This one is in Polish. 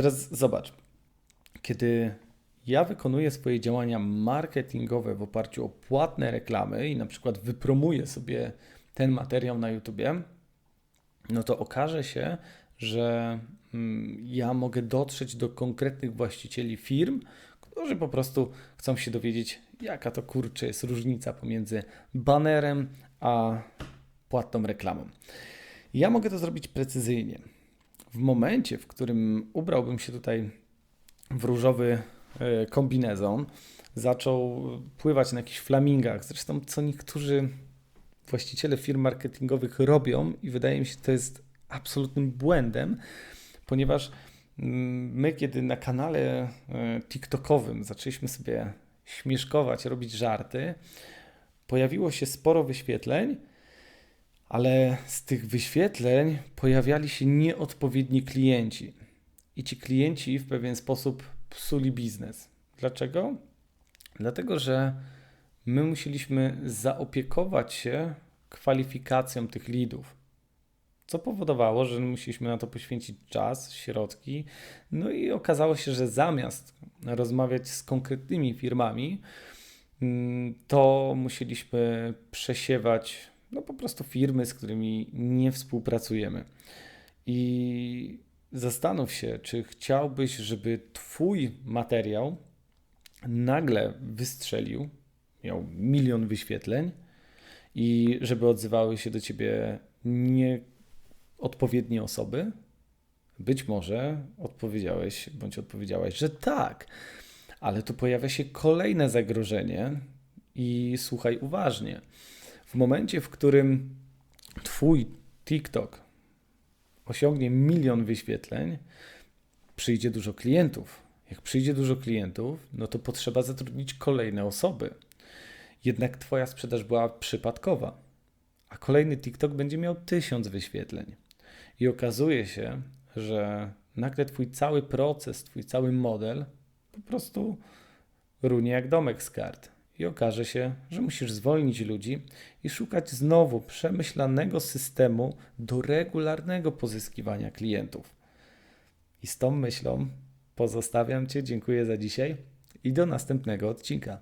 Teraz zobacz, kiedy ja wykonuję swoje działania marketingowe w oparciu o płatne reklamy i na przykład wypromuję sobie ten materiał na YouTubie, no to okaże się, że mm, ja mogę dotrzeć do konkretnych właścicieli firm, którzy po prostu chcą się dowiedzieć, jaka to kurczę jest różnica pomiędzy banerem a płatną reklamą. Ja mogę to zrobić precyzyjnie. W momencie, w którym ubrałbym się tutaj w różowy e, kombinezon, zaczął pływać na jakichś flamingach, zresztą co niektórzy właściciele firm marketingowych robią i wydaje mi się, to jest absolutnym błędem, ponieważ mm, my, kiedy na kanale e, TikTokowym zaczęliśmy sobie śmieszkować, robić żarty, pojawiło się sporo wyświetleń, ale z tych wyświetleń pojawiali się nieodpowiedni klienci. I ci klienci w pewien sposób psuli biznes. Dlaczego? Dlatego, że my musieliśmy zaopiekować się kwalifikacją tych lidów. Co powodowało, że musieliśmy na to poświęcić czas, środki. No i okazało się, że zamiast rozmawiać z konkretnymi firmami, mm, to musieliśmy przesiewać no po prostu firmy, z którymi nie współpracujemy. I zastanów się, czy chciałbyś, żeby Twój materiał nagle wystrzelił, miał milion wyświetleń i żeby odzywały się do Ciebie nieodpowiednie osoby? Być może odpowiedziałeś bądź odpowiedziałaś, że tak, ale tu pojawia się kolejne zagrożenie i słuchaj uważnie. W momencie, w którym Twój TikTok osiągnie milion wyświetleń, przyjdzie dużo klientów. Jak przyjdzie dużo klientów, no to potrzeba zatrudnić kolejne osoby. Jednak Twoja sprzedaż była przypadkowa, a kolejny TikTok będzie miał tysiąc wyświetleń. I okazuje się, że nagle Twój cały proces, Twój cały model po prostu runie jak domek z kart. I okaże się, że musisz zwolnić ludzi i szukać znowu przemyślanego systemu do regularnego pozyskiwania klientów. I z tą myślą pozostawiam Cię, dziękuję za dzisiaj i do następnego odcinka.